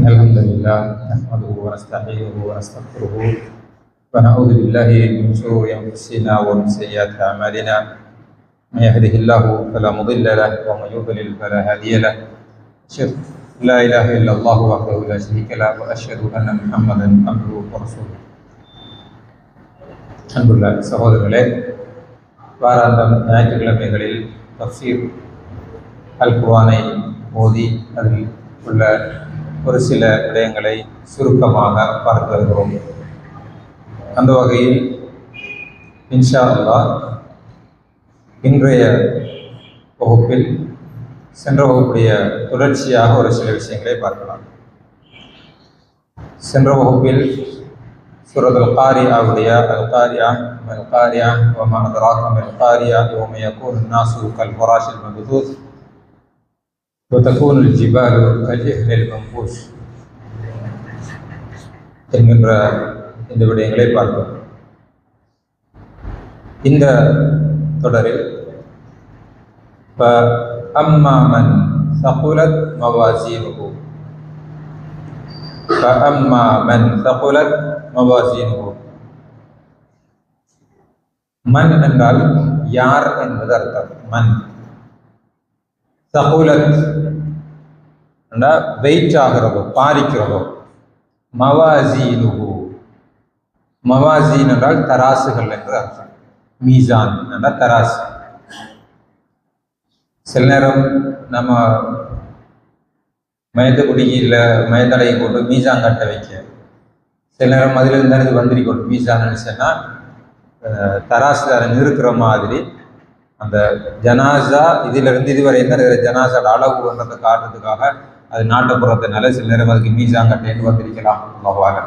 إن الحمد لله نحمده ونستعينه ونستغفره ونعوذ بالله من شرور أنفسنا ومن سيئات أعمالنا. من يهده الله فلا مضل له ومن يضلل فلا هادي له. أشهد لا إله إلا الله وحده لا شريك له وأشهد أن محمدا عبده ورسوله. அன்புள்ள சகோதரர்களே வாராந்தம் ஞாயிற்றுக்கிழமைகளில் தஃசீர் அல் குவானை ஓதி அதில் உள்ள ஒரு சில விடயங்களை சுருக்கமாக பார்த்து வருகிறோம் அந்த வகையில் இன்ஷா அல்லாஹ் இன்றைய வகுப்பில் சென்ற வகுப்புடைய தொடர்ச்சியாக ஒரு சில விஷயங்களை பார்க்கலாம் சென்ற வகுப்பில் سورة القارعة وديا القارعة ما القارعة وما أدراك ما القارعة يوم يكون الناس كالفراش المبثوث وتكون الجبال كالإهن المنفوش என்கின்ற இந்த விடயங்களை பார்ப்போம் இந்த தொடரில் فأما من ثقلت موازينه فأما من ثقلت மவாசீனுகு மன் என்றால் யார் என்பது அர்த்தம் மன் சகுலத் வெயிட் ஆகிறதோ பாரிக்கிறதோ மவாசீனுகு மவாசீன் என்றால் தராசுகள் என்று அர்த்தம். மீசான் என்றால் தராசு. சில நேரம் நம்ம மயத்த குடியில் மயத்தடையை கொண்டு மீசான் கட்ட வைக்க. சில நேரம் அதிலிருந்து இருந்தால் இது வந்திருக்கும் மீசான் தராசு தராசுதாரன் இருக்கிற மாதிரி அந்த ஜனாசா இதிலிருந்து இதுவரை என்ன ஜனாசாட அளவுன்றதை காட்டுறதுக்காக அது நாட்டுப்புறத்தினால சில நேரம் அதுக்கு மீசாங்கட்டேன்னு வந்திருக்கலாம். அவ்வளவாக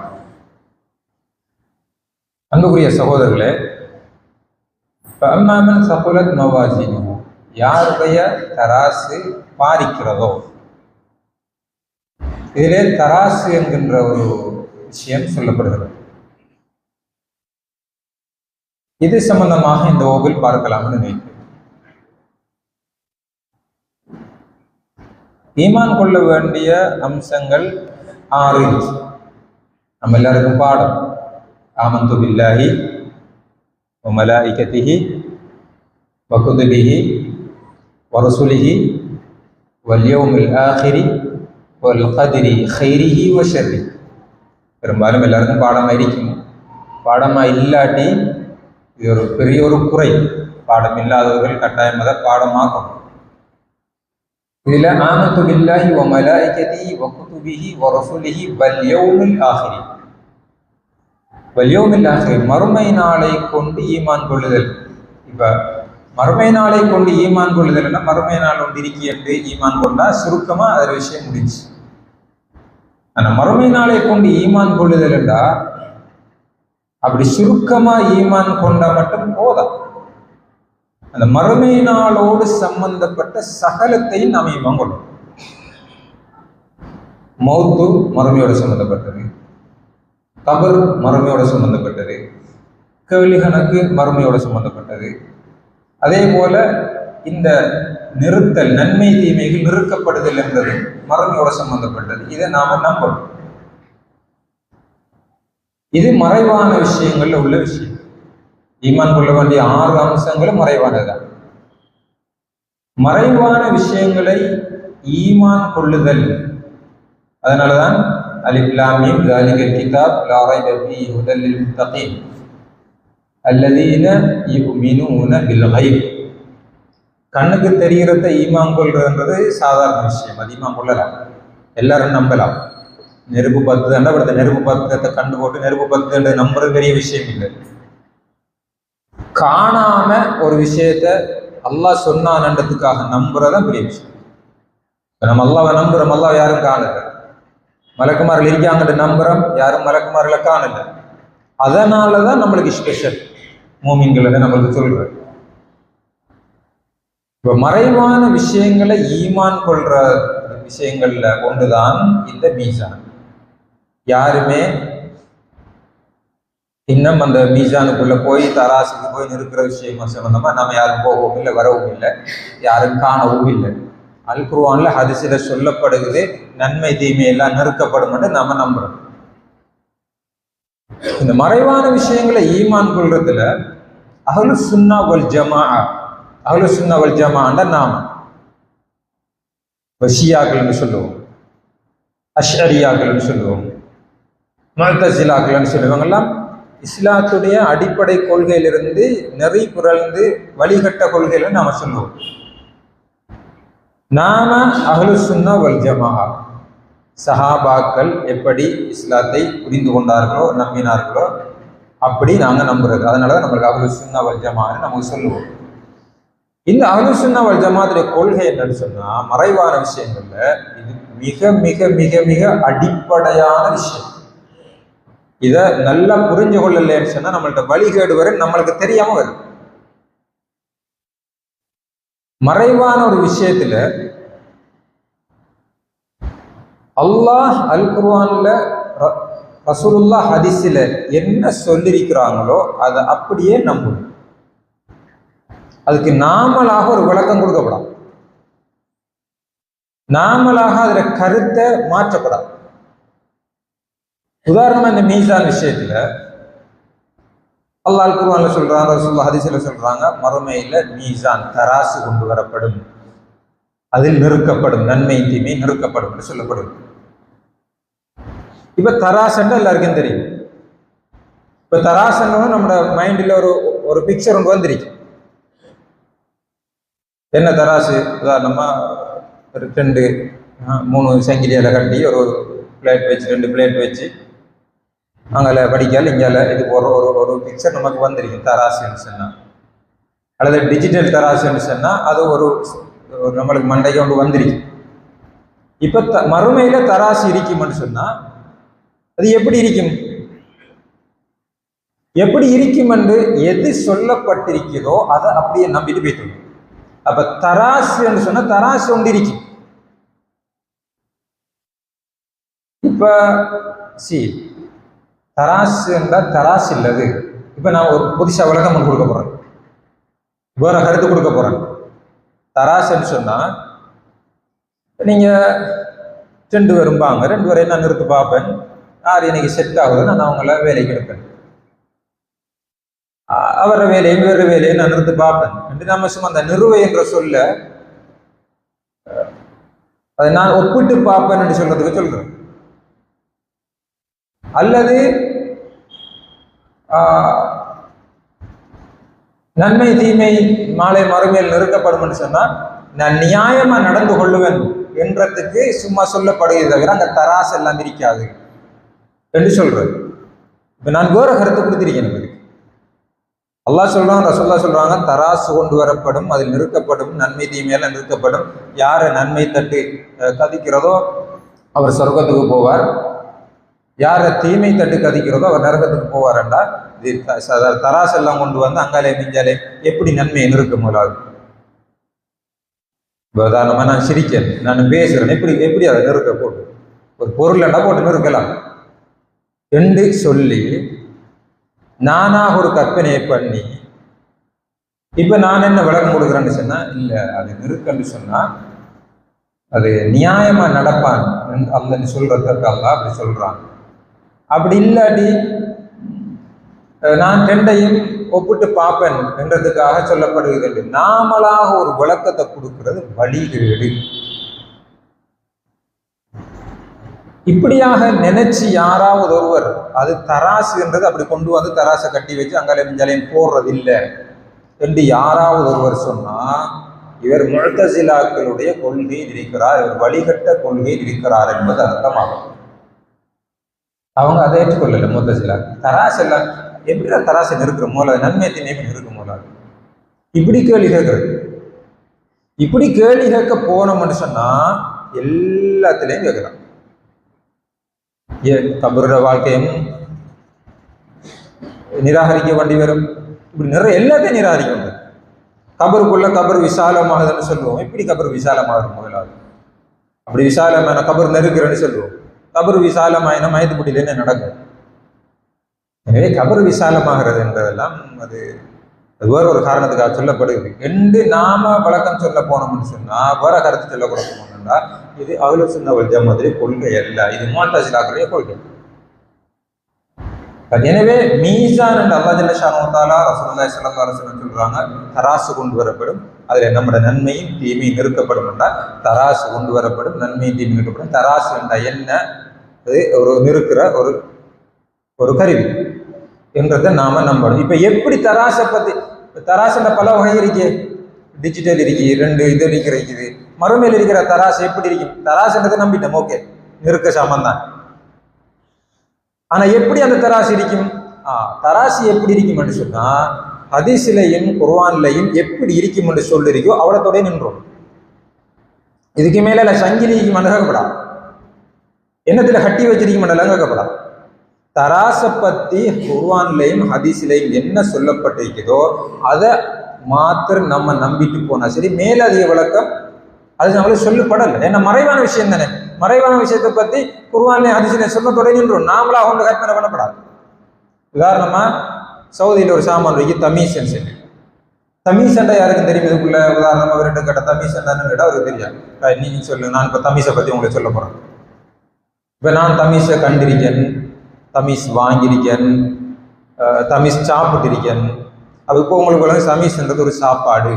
அங்குக்குரிய சகோதரர்களே அம்மாமன் சகுலத் மவாசினு யாருடைய தராசு பாரிக்கிறதோ இதிலே தராசு என்கின்ற ஒரு விஷயம் சொல்லப்படுகிறது. இது சம்பந்தமாக இந்த ஓவில் பார்க்கலாம்னு நினைக்கிறேன். ஈமான் கொள்ள வேண்டிய அம்சங்கள் ஆறு. நம்ம எல்லாருக்கும் பாடம். ஆமந்து பில்லாஹி மலாய்கத்திஹி வகுதுபிஹி வரசுலிஹி வல்யவுமில் ஆஹிரி வல் கதிரி ஹைரிஹி வஷரி பெரும்பாலும் எல்லாருக்கும் பாடமாக பாடமாக இல்லாட்டி இது ஒரு பெரிய ஒரு குறை. பாடம் இல்லாதவர்கள் கட்டாயம் அதை பாடமாக்கும் இதில் ஆமத்து பில்லாஹி வ மலாய்கதி வ குதுபிஹி வ ரசூலிஹி வல் ஆஹிரி வல் யௌமில் ஆஹிரி மறுமை நாளை கொண்டு ஈமான் கொள்ளுதல் இப்போ மறுமை நாளை கொண்டு ஈமான் கொள்ளுதல்னா மறுமை நாள் ஒன்று இருக்கி என்று ஈமான் கொண்டா சுருக்கமாக அதில் விஷயம் முடிஞ்சு ஆனா மறுமை நாளை கொண்டு ஈமான் கொள்ளுதல் என்றா அப்படி சுருக்கமா ஈமான் கொண்டா மட்டும் போதாம் அந்த மறுமை நாளோடு சம்பந்தப்பட்ட சகலத்தையும் நாம் ஈமான் மௌத்து மறுமையோடு சம்பந்தப்பட்டது. கபர் மறுமையோடு சம்பந்தப்பட்டது. கேள்வி கணக்கு மறுமையோடு சம்பந்தப்பட்டது. அதே போல இந்த நிறுத்தல் நன்மை தீமைகள் நிறுக்கப்படுதல் என்பது மரபோட சம்பந்தப்பட்டது. இதை நாம நம்பணும் இது மறைவான விஷயங்கள்ல உள்ள விஷயம். ஈமான் கொள்ள வேண்டிய ஆறு அம்சங்களும் மறைவானதுதான். மறைவான விஷயங்களை ஈமான் கொள்ளுதல். அதனாலதான் அலிப்லாமின் தாலிக கிதாப் லாரை பபி ஹுதல்லில் முத்தகீன் அல்லதீன கண்ணுக்கு தெரிகிறத ஈமான் கொள்றதுன்றது சாதாரண விஷயம் அது ஈமான் கொள்ளலாம் எல்லாரும் நம்பலாம் நெருப்பு பத்து தண்டப்படுத்த நெருப்பு பத்தத்தை கண்டு போட்டு நெருப்பு பத்து நம்புறது பெரிய விஷயம் இல்லை காணாம ஒரு விஷயத்த அல்லாஹ் சொன்னான்றதுக்காக நம்புறதான் பெரிய விஷயம். நம்ம அல்லாவை நம்புறோம் அல்லாவை யாரும் காணல. மலக்குமாரில் இருக்காங்கட்டு நம்புறோம் யாரும் மலக்குமாரில் காணல. அதனாலதான் நம்மளுக்கு ஸ்பெஷல் மூமின்களை நம்மளுக்கு சொல்றேன் இப்போ மறைவான விஷயங்களை ஈமான் கொள்ற விஷயங்கள்ல ஒன்றுதான் இந்த மீசான். யாருமே இன்னும் அந்த மீசானுக்குள்ள போய் தராசுக்கு போய் நிற்கிற விஷயமா சம்பந்தமா நம்ம யாரும் போகவும் இல்லை வரவும் இல்லை. யாரும் காணவும் இல்லை. அல் குர்வான்ல ஹதிசில சொல்லப்படுகிறது நன்மை தீமை எல்லாம் நெருக்கப்படும் நாம நம்புறோம். இந்த மறைவான விஷயங்களை ஈமான் கொள்றதுல அகலு சுன்னா வல் ஜமா அகலு சுன்னா வல் ஜமாண்ட நாம. வஷியாக்கள்னு சொல்லுவோம் அஷ்அரியாக்கள்னு சொல்லுவோம் மல்தசிலாக்கள்னு சொல்லுவாங்கெல்லாம் இஸ்லாத்துடைய அடிப்படை கொள்கையிலிருந்து நெறி புரழ்ந்து வழிகட்ட கொள்கையில நாம சொல்லுவோம். நாம அகலு சுன்னா வல் சஹாபாக்கள் எப்படி இஸ்லாத்தை புரிந்து கொண்டார்களோ நம்பினார்களோ அப்படி நாங்க நம்புறது. அதனால நம்மளுக்கு அகலு சுன்னா வல் ஜமான்னு நமக்கு சொல்லுவோம். இந்த அகலு சுன்னா வல் ஜமாத்துடைய கொள்கை என்னன்னு சொன்னா மறைவான விஷயங்கள்ல இது மிக மிக மிக மிக அடிப்படையான விஷயம். இதை நல்லா புரிஞ்சு கொள்ளலைன்னு சொன்னா நம்மள்ட்ட வழிகேடு வரும் நம்மளுக்கு தெரியாம வரும். மறைவான ஒரு விஷயத்துல அல்லாஹ் அல் குர்வான்ல ர- ரசூலுல்லா ஹதிஸில் என்ன சொல்லியிருக்கிறாங்களோ அதை அப்படியே நம்பணும் அதுக்கு நாமளாக ஒரு விளக்கம் கொடுக்கப்படாது. நாமளாக அதுல கருத்தை மாற்றப்படாது. உதாரணமா இந்த மீசான் விஷயத்துல அல்லாஹ் குர்ஆன்ல சொல்றாங்க ரசூலுல்லாஹ் ஹதீஸ்ல சொல்றாங்க மறுமையில மீசான் தராசு கொண்டு வரப்படும். அதில் நிறுக்கப்படும் நன்மை தீமை நிறுக்கப்படும் என்று சொல்லப்படும். இப்ப தராசன்னு எல்லாருக்கும் தெரியும். இப்ப தராசன்னு நம்மளோட மைண்டில் ஒரு ஒரு பிக்சர் ஒன்று வந்துருச்சு என்ன தராசு? உதாரணமா ஒரு ரெண்டு மூணு சங்கிலியால கட்டி ஒரு பிளேட் வச்சு ரெண்டு பிளேட் வச்சு அங்கே படிக்கல இங்கால இது ஒரு ஒரு ஒரு பிக்சர் நமக்கு வந்திருக்கு தராசுன்னு சொன்னா. அல்லது டிஜிட்டல் தராசுன்னு சொன்னா அது ஒரு நம்மளுக்கு மண்டைக்கு ஒன்று வந்திருக்கு இப்ப த மறுமையில தராசு இருக்கும்னு சொன்னா அது எப்படி இருக்கும்? எப்படி இருக்கும் என்று எது சொல்லப்பட்டிருக்கிறதோ அதை அப்படியே நம்பிட்டு போயிட்டு அப்ப தராசுன்னு சொன்னா தராசு ஒன்று இருக்கும். இப்ப சி தராசு என்றால் தராசு இல்லது. இப்போ நான் ஒரு புதுசாக விளக்கம் ஒன்று கொடுக்க போகிறேன் வேற கருத்து கொடுக்க போகிறேன் தராசுன்னு சொன்னால் நீங்கள் ரெண்டு பேரும்பாங்க ரெண்டு பேரையும் நான் நிறுத்து பார்ப்பேன். யார் எனக்கு செட் ஆகுது நான் அவங்கள வேலைக்கு எடுப்பேன். அவரை அவர வேலையும் வேறு வேலையும் நான் நிறுத்து பார்ப்பேன். என்று நம்ம சும்மா அந்த நிறுவை என்ற சொல்ல அதை நான் ஒப்பிட்டு பார்ப்பேன் என்று சொல்றதுக்கு சொல்கிறேன். அல்லது ஆஹ், நன்மை தீமை மாலை மறுமையில் நிறுத்தப்படும் என்று சொன்னா நான் நியாயமா நடந்து கொள்ளுவேன் என்றதுக்கு சும்மா சொல்லப்படுகிறது தவிர அந்த தராசு எல்லாம் இருக்காது என்று சொல்றது. இப்ப நான் வேற கருத்து கொடுத்திருக்கேன் இதுக்கு அல்லா சொல்றான் ரசோல்லா சொல்றாங்க தராசு கொண்டு வரப்படும் அதில் நிறுத்தப்படும் நன்மை தீமையெல்லாம் நிறுத்தப்படும். யாரை நன்மை தட்டு கதிக்கிறதோ அவர் சொர்க்கத்துக்கு போவார். யாரை தீமை தட்டு கதிக்கிறதோ அவர் நரகத்துக்கு போவாரண்டா? இது த- கொண்டு வந்து அங்காலே மிஞ்சாலே எப்படி நன்மையை நிறுக்க முடியாது உதாரணமா நான் சிரிக்கிறேன் நான் பேசுறேன். எப்படி எப்படி அதை நிறுக்க போட்டு? ஒரு பொருள்னா போட்டு நிறுக்கலாம் என்று சொல்லி நானாக ஒரு கற்பனையை பண்ணி இப்ப நான் என்ன விளக்கம் கொடுக்குறேன்னு சொன்னா இல்ல அது நிறுக்கன்னு சொன்னா அது நியாயமா நடப்பான். அல்லன்னு சொல்றதுக்கு அல்ல அப்படி சொல்றான். அப்படி இல்லாட்டி நான் ரெண்டையும் ஒப்பிட்டு பார்ப்பேன் என்றதுக்காக சொல்லப்படுகிறது. நாமளாக ஒரு விளக்கத்தை கொடுக்கிறது வழிகேடு. இப்படியாக நினைச்சு யாராவது ஒருவர் அது தராசு என்றது அப்படி கொண்டு வந்து தராசை கட்டி வச்சு அங்காலே மிஞ்சாலையும் போடுறது இல்லை என்று யாராவது ஒருவர் சொன்னா இவர் முழத்தசிலாக்களுடைய கொள்கையில் இருக்கிறார் இவர் வழிகட்ட கொள்கையில் இருக்கிறார் என்பது அர்த்தமாகும். அவங்க அதை ஏற்றுக்கொள்ளல முத்தசிலா தராசு எல்லாம் எப்படிடா தராசை நிறுக்கிற மூல நன்மை திண்மை நிறுக்க மூலாது இப்படி கேள்வி கேட்கறது. இப்படி கேள்வி கேட்க போனோம்னு சொன்னா எல்லாத்துலயும் கேட்கலாம். ஏன் கபரோட வாழ்க்கையும் நிராகரிக்க வேண்டி வரும். இப்படி நிறைய எல்லாத்தையும் நிராகரிக்க வேண்டும் கபருக்குள்ள கபர் விசாலமாகுதுன்னு சொல்லுவோம். எப்படி கபர் விசாலமாகுது முதலாவது? அப்படி விசாலமான கபர் நெருக்கிறேன்னு சொல்லுவோம். கபர் விசாலமாயினா மயத்துப்பட்டியில் என்ன நடக்கும்? எனவே கபர் விசாலமாகிறது என்றதெல்லாம் அது அது வேற ஒரு காரணத்துக்காக சொல்லப்படுது என்று நாம வழக்கம் சொல்ல போனோம்னு சொன்னா வேற கருத்து சொல்ல கூட போனோம்னா இது அகல சுண்ணவல் ஜமாத்திலே கொள்கை அல்ல. இது மோட்டாசிலாக்களுடைய கொள்கை. எனவே மீசான் என்று அல்லா ஜல்ல ஷானுத்தாலா ரசூலுல்லாஹி ஸல்லல்லாஹு அலைஹி வஸல்லம் சொல்றாங்க தராசு கொண்டு வரப்படும். அதுல நம்மட நன்மையும் தீமையும் நிறுக்கப்படும் என்றால் தராசு கொண்டு வரப்படும் நன்மையும் தீமையும் நிறுக்கப்படும் தராசு என்ற என்ன அது ஒரு நிறுக்கிற ஒரு ஒரு கருவி என்றதை நாம நம்பணும். இப்ப எப்படி தராசை பத்தி தராசுல பல வகை இருக்கு. டிஜிட்டல் இருக்கு ரெண்டு இது இருக்கிற இருக்குது. மறுமையில் இருக்கிற தராசு எப்படி இருக்கும் தராசுன்றதை நம்பிட்டோம் ஓகே நிறுக்க சாமான் தான் ஆனா எப்படி அந்த தராசு இருக்கும்? ஆ தராசு எப்படி இருக்கும்னு சொன்னா ஹதீஸ்லையும் குர்வான்லையும் எப்படி இருக்கும் என்று சொல்லிருக்கோ அவ்வளோத்தோட நின்றோம். இதுக்கு மேல சங்கிலிக்கு மனகப்படா என்னத்துல கட்டி வச்சிருக்க மண்டலங்கப்படா தராசை பத்தி குர்வான்லையும் ஹதீஸ்லையும் என்ன சொல்லப்பட்டிருக்குதோ அதை மாத்திரம் நம்ம நம்பிட்டு போனா சரி மேலதிக விளக்கம் அது நம்மளுக்கு சொல்லப்படலை ஏன்னா மறைவான விஷயம் தானே. மறைவான விஷயத்தை பத்தி குருவானே ஹதீஸ்லையும் சொல்ல தொடங்கின்றோம் நாமளாக ஒன்று கற்பனை பண்ணப்படாது. உதாரணமா சவுதியில் ஒரு சாமான் இருக்கு தமீசன் சொல்லி. தமீசண்டா யாருக்கும் தெரியும்? இதுக்குள்ள உதாரணமாக ஒரு ரெண்டு கட்ட தமீசண்டான்னு கேட்டா அவருக்கு தெரியாது. நீங்கள் நீங்க சொல்லு நான் இப்ப தமீஸை பத்தி உங்களுக்கு சொல்ல போறேன். இப்ப நான் தமீஸை கண்டிருக்கேன் தமீஸ் வாங்கியிருக்கேன் தமிஷ் தமீஸ் சாப்பிட்டிருக்கேன். அது இப்போ உங்களுக்கு வந்து தமீஸ்ன்றது ஒரு சாப்பாடு.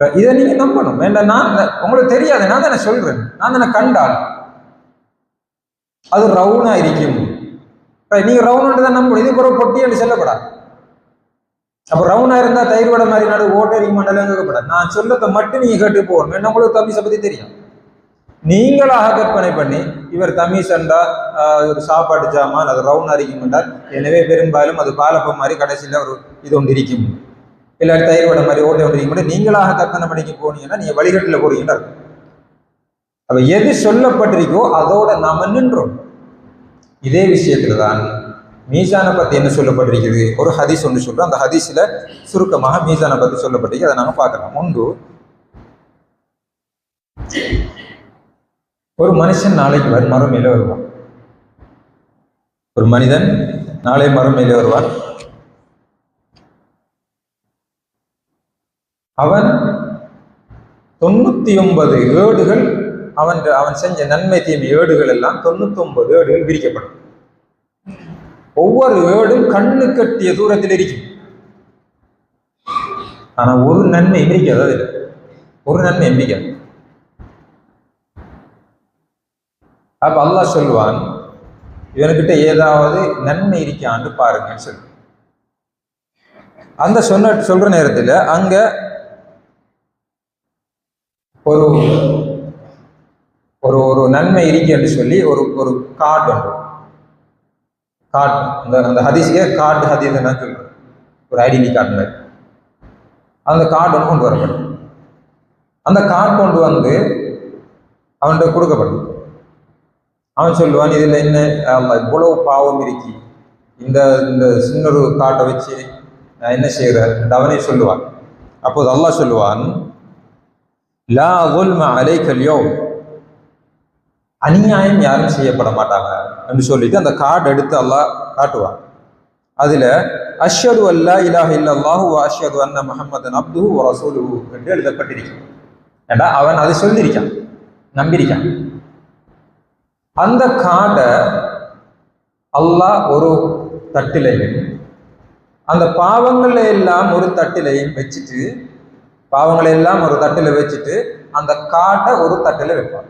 இதை நீங்க நம்பணும் வேண்டாம் நான் உங்களுக்கு தெரியாது. நான் தானே சொல்றேன். நான் தானே கண்டால். அது ரவுனா இருக்கும். இப்ப நீங்க ரவுண்ட் தான் நம்பணும் இது ஒரு பொட்டி என்று சொல்லப்படாது. அப்போ ரவுனா இருந்தா தயிர் வடை மாதிரி நடு ஓட்டரி மண்டலம் கேட்கப்படாது நான் சொல்லத்தை மட்டும் நீங்க கேட்டு போகணும். என்ன உங்களுக்கு தமீஸை பத்தி தெரியும். நீங்களாக கற்பனை பண்ணி இவர் தமிழ் சண்டா ஆஹ், ஒரு சாப்பாட்டு ஜாமான் அது ரவுன் அரிக்கும் என்றால் எனவே பெரும்பாலும் அது பாலப்பம் மாதிரி கடைசியில் ஒரு இது ஒன்று இருக்கும். இல்லை தயிர் வடை மாதிரி ஓட்டை ஒன்று இருக்கும் நீங்களாக கற்பனை பண்ணிக்க போனீங்கன்னா நீங்க வழிகட்டில் போறீங்கன்னு அர்த்தம். எது சொல்லப்பட்டிருக்கோ அதோட நாம நின்றோம். இதே விஷயத்துல தான் மீசானை பற்றி என்ன சொல்லப்பட்டிருக்குது ஒரு ஹதீஸ் ஒன்று சொல்றோம். அந்த ஹதீஸில் சுருக்கமாக மீசானை பற்றி சொல்லப்பட்டிருக்கு அதை நாங்கள் பார்க்கலாம். ஒன்று ஒரு மனுஷன் நாளைக்கு வரும் மேலே வருவான். ஒரு மனிதன் நாளை மரம் மேலே வருவான். அவன் தொண்ணூத்தி ஒன்பது ஏடுகள் அவன் அவன் செஞ்ச நன்மை தீமை ஏடுகள் எல்லாம் தொண்ணூத்தி ஒன்பது ஏடுகள் விரிக்கப்படும். ஒவ்வொரு ஏடும் கண்ணு கட்டிய தூரத்தில் இருக்கும். ஆனா ஒரு நன்மை எம்பிரிக்காது அதில் ஒரு நன்மை எம்பிக்காது அப்ப அல்லாஹ் சொல்லுவான் இவனுக்கிட்ட ஏதாவது நன்மை இருக்கான்னு பாருங்கன்னு சொல்லு. அந்த சொன்ன சொல்ற நேரத்துல அங்க ஒரு ஒரு ஒரு நன்மை இருக்குன்னு சொல்லி ஒரு ஒரு கார்டு உண்டு. கார்டு அந்த அந்த ஹதீஸுக்கே கார்டு ஹதீஸ் என்ன சொல்கிறேன் ஒரு ஐடென்டி கார்டு மாதிரி. அந்த கார்டு ஒன்று கொண்டு வரப்படும். அந்த கார்டு கொண்டு வந்து அவன்கிட்ட கொடுக்கப்படும். அவன் சொல்லுவான் இதில் என்ன இவ்வளோ இவ்வளவு பாவம் இருக்கி. இந்த இந்த சின்னொரு காட்டை வச்சு நான் என்ன செய்கிறேன் அவனே சொல்லுவான். அப்போது அல்லாஹ் சொல்லுவான் லா உல்ம அலைக்கல் யோ அநியாயம் யாரும் செய்யப்பட மாட்டாங்க என்று சொல்லிட்டு அந்த கார்டு எடுத்து அல்லாஹ் காட்டுவாங்க அதுல அஷ்யது அல்லா இலாஹ் இல்லாஹு அஷ்யது அண்ண முகமதன் அப்து ரசூலு என்று எழுதப்பட்டிருக்கான் ஏண்டா? அவன் அதை சொல்லியிருக்கான் நம்பியிருக்கான். அந்த கார்டை அல்லாஹ் ஒரு தட்டிலையும் அந்த பாவங்களை எல்லாம் ஒரு தட்டிலையும் வச்சுட்டு பாவங்களை எல்லாம் ஒரு தட்டில் வச்சுட்டு அந்த காட்டை ஒரு தட்டில் வைப்பாங்க.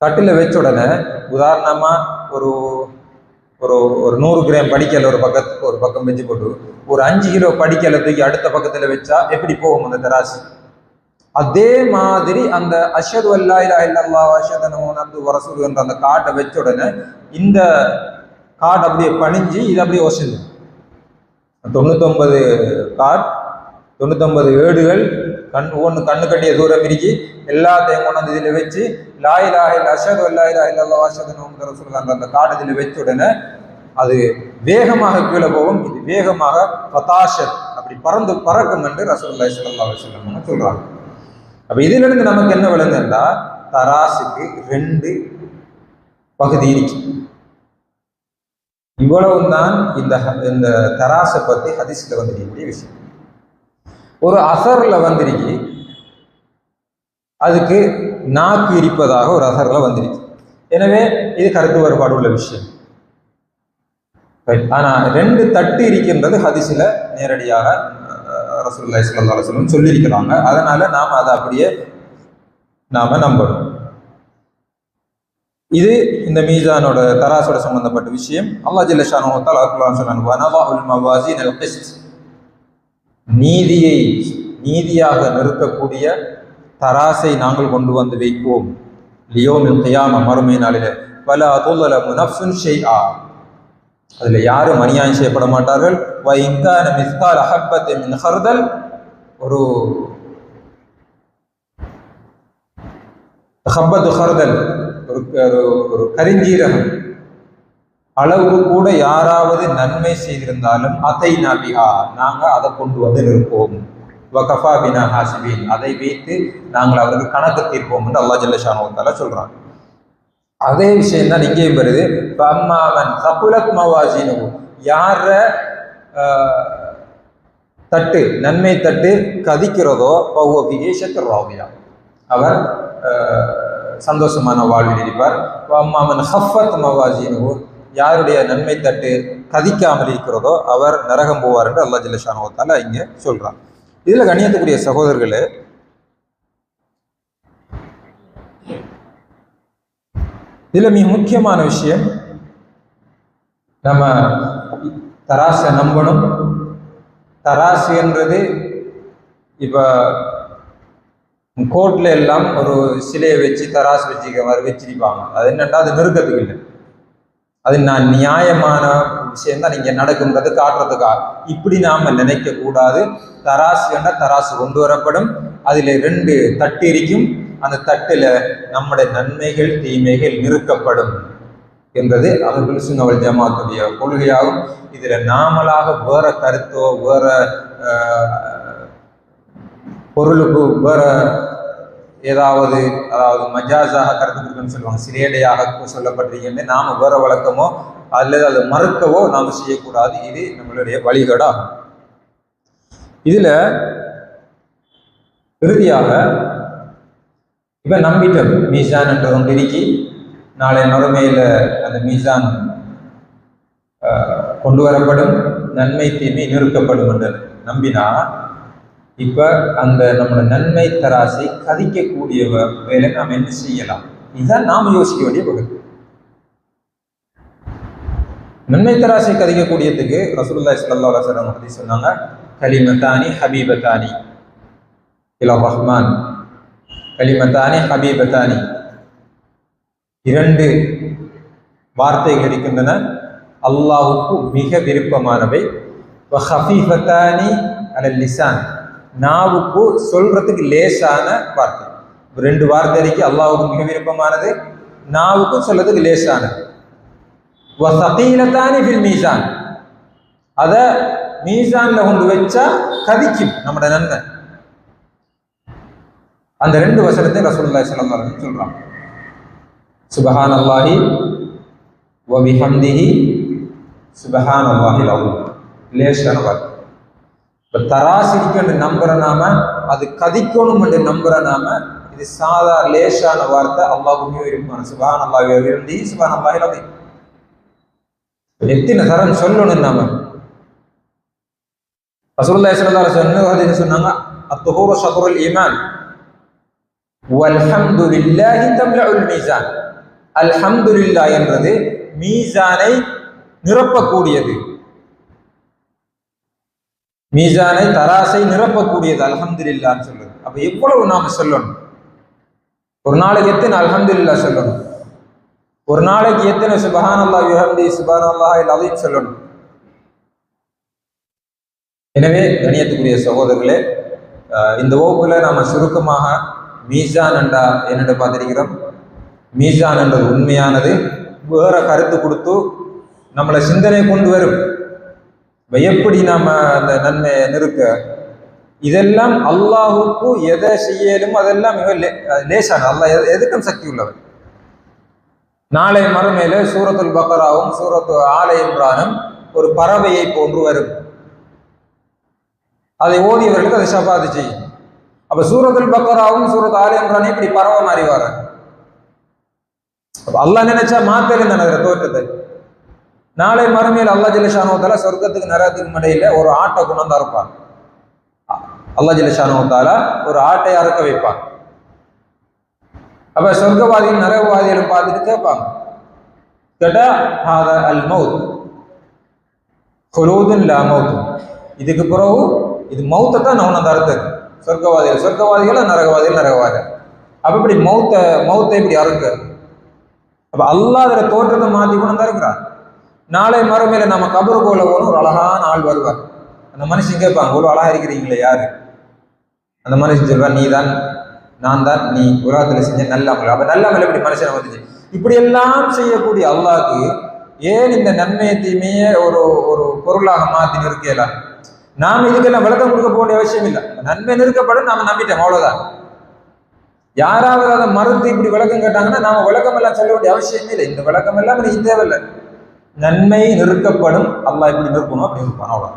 தட்டில் வச்ச உடனே உதாரணமா ஒரு ஒரு ஒரு நூறு கிராம் படிக்கல ஒரு பக்கத்துக்கு ஒரு பக்கம் வச்சு போட்டு ஒரு அஞ்சு கிலோ படிக்கல தூக்கி அடுத்த பக்கத்துல வச்சா எப்படி போகும் அந்த தராசு? அதே மாதிரி அந்த அஷது அல்லா இல்லா இல்லல்லா அஷத் அனு வரசூல் என்ற அந்த காட்டை வச்ச உடனே இந்த காட் அப்படியே பணிஞ்சு இது அப்படியே ஒசந்து தொண்ணூத்தொன்பது காட் தொண்ணூத்தொன்பது ஏடுகள் கண் ஒன்று கண்ணு கட்டிய தூரம் பிரிக்கி எல்லாத்தையும் கொண்டு வந்து இதில் வச்சு லாய் லாயில் அஷது அல்லா இல்லா இல்லல்லா அஷத் ரசூல் அந்த அந்த காடு இதில் வச்ச உடனே அது வேகமாக கீழே போகும். இது வேகமாக பதாஷர் அப்படி பறந்து பறக்கும் என்று ரசூல்லா சல்லா அலுவலம் சொல்றாங்க. அப்ப இதுல இருந்து நமக்கு என்ன விளங்குதுன்னா தராசுக்கு ரெண்டு பகுதி இருக்கு. இவ்வளவுதான் இந்த இந்த தராசை பத்தி ஹதிஸில் வந்திருக்கக்கூடிய விஷயம். ஒரு அசர்ல வந்திருக்கு. அதுக்கு நாக்கு இருப்பதாக ஒரு அசர்ல வந்துருச்சு எனவே இது கருத்து வேறுபாடு உள்ள விஷயம். ஆனால் ஆனா ரெண்டு தட்டு இருக்கின்றது ஹதிசில நேரடியாக ரசூல்லா ஸல்லல்லாஹு அலைஹி சொல்லியிருக்கிறாங்க. அதனால நாம அதை அப்படியே நாம நம்பணும். இது இந்த மீசானோட தராசோட சம்பந்தப்பட்ட விஷயம். அல்லாஹ் ஜல்ல ஷானஹு தஆலா குர்ஆன் சொன்னாங்க வனவாஹுல் மவாசின் அல் கிஸ்ட் நீதியை நீதியாக நிறுத்தக்கூடிய தராசை நாங்கள் கொண்டு வந்து வைப்போம். லியோமில் கியாம மறுமை நாளில். பல அதுல்லல முனஃப்சுன் ஆ அதுல யாரும் அநியாயம் செய்யப்பட மாட்டார்கள். வ இன்கான மிஸ்கால் அஹப்பத்தை மின் ஹர்தல். ஒரு ஹப்பத்து ஹர்தல். ஒரு ஒரு- ஒரு கரிஞ்சீரகம். அளவு கூட யாராவது நன்மை செய்திருந்தாலும் அதை நபிஹா நாங்கள் அதை கொண்டு வந்து நிற்போம். வகஃபா பினா ஹாசிபின். அதை வைத்து நாங்கள் அவருக்கு கணக்கு தீர்ப்போம் என்று அல்லா ஜல்லஷானுவத்தால சொல்கிறாங்க அதே விஷயம் தான் இங்கேயும் வருது. அம்மாவன் சப்புலத் மவாசினு யார தட்டு நன்மை தட்டு கதிக்கிறதோ பௌவபிகேஷத்து ராவியா அவர் சந்தோஷமான வாழ்வில் இருப்பார். அம்மாவன் ஹஃபத் மவாசினு யாருடைய நன்மை தட்டு கதிக்காமல் இருக்கிறதோ அவர் நரகம் போவார் என்று அல்லா ஜல்லஷானுவத்தால இங்க சொல்றான். இதுல கணியத்துக்குரிய சகோதரர்களே இதுல மிக முக்கியமான விஷயம் நம்ம தராசை நம்பணும். தராசுன்றது இப்போ இப்ப எல்லாம் ஒரு சிலையை வச்சு தராசு வச்சுக்க மாதிரி வச்சிருப்பாங்க. அது என்னென்னா அது நெருக்கத்துக்கு இல்லை. அது நான் நியாயமான விஷயம் தான் இங்க நடக்கும்ன்றது காட்டுறதுக்காக. இப்படி நாம் நினைக்கக்கூடாது. தராசு என்ற தராசு கொண்டு வரப்படும். அதில் ரெண்டு தட்டு இருக்கும். அந்த தட்டில் நம்முடைய நன்மைகள் தீமைகள் நிறுக்கப்படும் என்பது அவர்கள் சுன்னவல் ஜமாத்துடைய கொள்கையாகும். இதில் நாமளாக வேற கருத்தோ வேற பொருளுக்கு வேற ஏதாவது அதாவது மஜாஸாக கருத்து கொடுக்கணும்னு சொல்லுவாங்க. சிலேடையாக சொல்லப்பட்டிருக்கின்ற நாம வேற வழக்கமோ அல்லது அதை மறுக்கவோ நாம் செய்யக்கூடாது. இது நம்மளுடைய வழிகேடாகும். இதுல இறுதியாக இப்போ நம்பிட்டோம் மீசான் என்ற ஒன்று இருக்கி நாளை மறுமையில அந்த மீசான் ஆஹ், கொண்டு வரப்படும். நன்மை தீமை நிறுத்தப்படும் என்று நம்பினா இப்ப அந்த நம்மளோட நன்மை தராசை கதிக்கக்கூடிய வேலை நாம் என்ன செய்யலாம்? இதுதான் நாம் யோசிக்க வேண்டிய பகுதி நன்மை தராசை கதிக்கக்கூடியதுக்கு ரசூல்லா ஸல்லல்லாஹு அலைஹி வஸல்லம் சொன்னாங்க கலிமத்தானி ஹபீபத்தானி? இலா ரஹ்மான். கலிமத்தானி ஹபீபத்தானி? இரண்டு வார்த்தைகள் இருக்கின்றன. அல்லாஹ்வுக்கு மிக விருப்பமானவை. ஹபீபத்தானி ஹஃபீஃபத்தானி அலல் லிசான். நாவுக்கு சொல்றதுக்கு லேசான வார்த்தை. ரெண்டு வார்த்தை இருக்கு அல்லாஹ்வுக்கு மிக விருப்பமானது நாவுக்கும் சொல்றதுக்கு லேசானது. வ ஃபில் மீசான். அத மீசான்ல கொண்டு வச்சா கதிக்கும் நம்மட நன்மை. அந்த ரெண்டு வசனத்தை ரசூலுல்லாஹி ஸல்லல்லாஹு அலைஹி வஸல்லம் சொல்றாங்க. சுபஹான் அல்லாஹி வ பிஹம்திஹி. சுபஹான் அவ்வளோ அலீம் லேசான வார்த்தை. இப்போ தராசு நம்புற நாம அது கதிக்கணும் என்று நம்புற நாம இது சாதா லேசான வார்த்தை அல்லாஹுமே இருப்பான் சுபா அல்லாஹி வ பிஹம்திஹி சுபஹான் அல்லாஹில் எத்தனை தரம் சொல்லணும் நாம? ரசூலுல்லாஹி ஸல்லல்லாஹு அலைஹி சொன்னாங்க அத்துஹூரு ஷத்ருல் ஈமான் வல்ஹம்துலில்லாஹி தம்லஉல் மீசான் அல்ஹம்துலில்லாஹ் என்றது மீசானை நிரப்பக்கூடியது. மீசானை தராசை நிரப்பக்கூடியது அல்ஹம்துலில்லாஹ்னு சொல்லுது அப்ப எவ்வளவு நாம சொல்லணும்? ஒரு நாளைக்கு எத்தனை அல்ஹம்துலில்லாஹ் சொல்லணும்? ஒரு நாளைக்கு எத்தனை சுபஹானல்லாஹ் விஹம்தி சுபஹானல்லாஹில் இல்லாதையும் சொல்லணும்? எனவே கணியத்துக்குரிய சகோதரர்களே இந்த வகுப்புல நாம சுருக்கமாக மீசான் என்றா என்னென்று பார்த்திருக்கிறோம்? மீசான் என்றது உண்மையானது. வேற கருத்து கொடுத்து நம்மளை சிந்தனை கொண்டு வரும். எப்படி நாம அந்த நன்மையை நிறுக்க இதெல்லாம் அல்லாஹுக்கு எதை செய்யலும் அதெல்லாம் மிக லே- லேசான அல்லாஹ் எதுக்கும் சக்தி உள்ளவர் நாளை மறுமையில சூரத்துல் பக்கராவும் சூரத்து ஆலை இம்ரானும் ஒரு பறவையை போன்று வரும். அதை ஓதியவர்களுக்கு அதை சபாதி செய்யும். அப்ப சூரத்துல் பக்கராவும் சூரத் ஆலை இம்ரானே இப்படி பறவை மாறி வர அல்லாஹ் நினைச்சா மாத்தல நடக்கிற தோற்றத்தை? நாளை மறுமையில் அல்லா ஜிலஷானுவத்தால சொர்க்கத்துக்கு நரகத்துக்கு இடையில ஒரு ஆட்டை கொண்டு வந்து அறுப்பான் அல்லா ஜிலஷானுவத்தால ஒரு ஆட்டை அறுக்க வைப்பான். அப்ப சொர்க்கவாதிகள் நரகவாதிகளும் பார்த்துட்டு கேட்பாங்க. கேட்டா ஹாத அல் மவுத் ஹுலூதுன் லா மவுத் இதுக்கு பிறகு இது மௌத்தை தான் நான் வந்து அறுத்தது. சொர்க்கவாதிகள் சொர்க்கவாதிகள் நரகவாதிகள் நரகவாதிகள் அப்ப இப்படி மௌத்த மௌத்தை இப்படி அறுக்க. அப்ப அல்லாஹ் அதில் தோற்றத்தை மாத்தி கொண்டு தான் இருக்கிறான் நாளை மறுமையில நம்ம கபரு போல போகணும் ஒரு அழகான ஆள் வருவார். அந்த மனுஷன் கேட்பாங்க ஒரு அழகா இருக்கிறீங்களே யாரு? அந்த மனுஷன் சொல்றான் நீ தான் நான் தான் நீ உலகத்துல செஞ்ச நல்ல அமல் அப்ப நல்ல அமல் எப்படி மனுஷனை வந்துச்சு இப்படி எல்லாம் செய்யக்கூடிய அல்லாஹ்க்கு ஏன் இந்த நன்மையை தீமையை ஒரு ஒரு பொருளாக மாத்தி நிற்கலாம் நாம் இதுக்கெல்லாம் விளக்கம் கொடுக்க வேண்டிய அவசியம் இல்லை. நன்மை நிற்கப்படும் நாம நம்பிட்டோம் அவ்வளவுதான். யாராவது அதை மறுத்து இப்படி விளக்கம் கேட்டாங்கன்னா நாம விளக்கம் எல்லாம் சொல்ல வேண்டிய அவசியமே இல்லை. இந்த விளக்கம் எல்லாம் எனக்கு தேவையில்லை. நன்மை நிறுக்கப்படும் அல்லாஹ் இப்படி நிற்கணும் அப்படின்னு இருப்பான் அவ்வளோ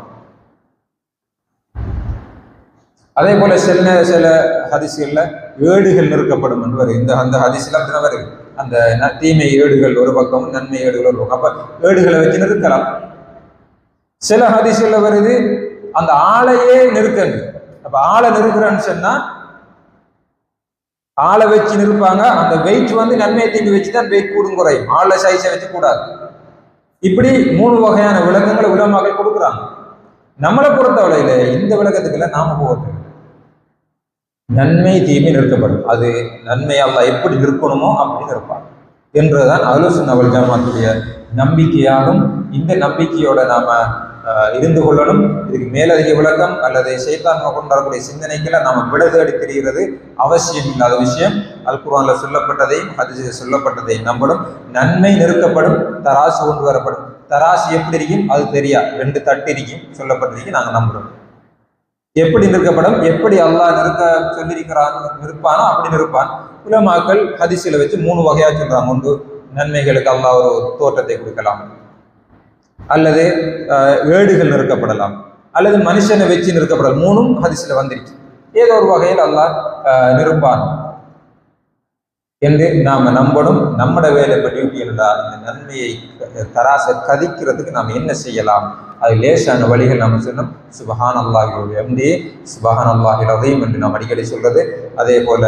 அதே போல சில சில ஹதிசுகள்ல ஏடுகள் நிறுக்கப்படும் என்று இந்த அந்த ஹதிசுல அப்படிதான் வருது. அந்த தீமை ஏடுகள் ஒரு பக்கம் நன்மை ஏடுகள் ஒரு பக்கம். அப்ப ஏடுகளை வச்சு நிறுக்கலாம் சில ஹதிசுல வருது அந்த ஆளையே நிறுக்கண்டு அப்ப ஆளை நிறுக்கிறேன்னு சொன்னா ஆளை வச்சு நிற்பாங்க அந்த வெயிட் வந்து நன்மையை தீமை வச்சு தான் வெயிட் கூடும் குறையும். ஆளை சைஸை வச்சு கூடாது. இப்படி மூணு வகையான விளக்கங்களை உலமாக்கள் கொடுக்குறாங்க. நம்மளை பொறுத்தவரையில இந்த விளக்கத்துக்குள்ள நாம போகிறது நன்மை தீமை நிறுத்தப்படும். அது நன்மை எப்படி நிற்கணுமோ அப்படின்னு இருப்பாங்க என்றுதான் ஆலோசனை அவள் ஜமாத்துடைய நம்பிக்கையாகும். இந்த நம்பிக்கையோட நாம இருந்து கொள்ளணும். இதுக்கு மேலதிக விளக்கம் அல்லது சைத்தான் கொண்டு வரக்கூடிய சிந்தனைகளை நாம் விடுதலை தெரிகிறது அவசியம் இல்லாத விஷயம். அல் சொல்லப்பட்டதையும் ஹதீஸில் சொல்லப்பட்டதையும் நம்பணும். நன்மை நிறுத்தப்படும் தராசு கொண்டு வரப்படும். தராசு எப்படி இருக்கும்? அது தெரியா? ரெண்டு தட்டு இருக்கும் சொல்லப்பட்டிருக்கும் நாங்க நம்புறோம் எப்படி நிற்கப்படும் எப்படி அல்லாஹ் நிறுத்த சொல்லியிருக்கிறான் நிற்பானோ அப்படி நிற்பான் உலமாக்கள் ஹதிசில வச்சு மூணு வகையா சொல்றாங்க. ஒன்று நன்மைகளுக்கு அல்லாஹ் ஒரு தோற்றத்தை கொடுக்கலாம். அல்லது அஹ், ஏடுகள் நிறுக்கப்படலாம். அல்லது மனுஷனை வச்சு நிறுக்கப்படலாம். மூணும் ஹதிசில் வந்துருச்சு ஏதோ ஒரு வகையில் அல்லாஹ் அஹ், என்று நாம நம்பணும். நம்மட வேலை இப்போ டியூட்டி என்றால் இந்த நன்மையை தராசை கதிக்கிறதுக்கு நாம் என்ன செய்யலாம்? அது லேசான வழிகள் நாம் சொன்னோம் சுபஹான் அல்லாஹி எம்டி சுபஹான் அல்லாஹி ரதீம் என்று நாம் அடிக்கடி சொல்றது. அதே போல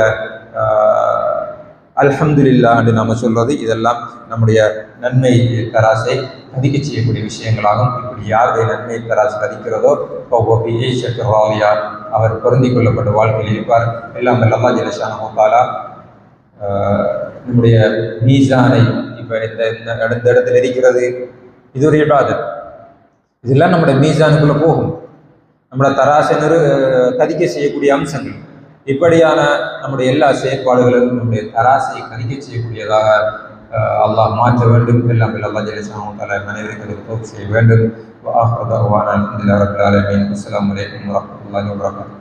அல்ஹம்துல்லா என்று நாம் சொல்வது இதெல்லாம் நம்முடைய நன்மை தராசை கதிக்க செய்யக்கூடிய விஷயங்களாகும் இப்படி யாருடைய நன்மை தராசு கதிக்கிறதோ ராவியா அவர் பொருந்தி கொள்ளப்பட்ட வாழ்க்கையில் இருப்பார். எல்லாம் அல்லா ஜலஷான தாலா நம்முடைய மீசானை இப்போ இந்த இந்த இட- இடத்துல இருக்கிறது. இது ஒரு இபாதத். இதெல்லாம் நம்முடைய மீசானுக்குள்ளே போகும். நம்மளோட தராசை நிறு கதிக்க செய்யக்கூடிய அம்சங்கள். இப்படியான நம்முடைய எல்லா செயற்பாடுகளும் நம்முடைய தராசையை கணிக்க செய்யக்கூடியதாக அல்லாஹ் மாற்ற வேண்டும். எல்லாம் அல்லா ஜெலிசான தலை மனிதர்களுக்கு தோப்பு செய்ய வேண்டும். வாஹ் அஸ்ஸலாமு அலைக்கும் வரஹ்மத்துல்லாஹி வபரகாத்துஹு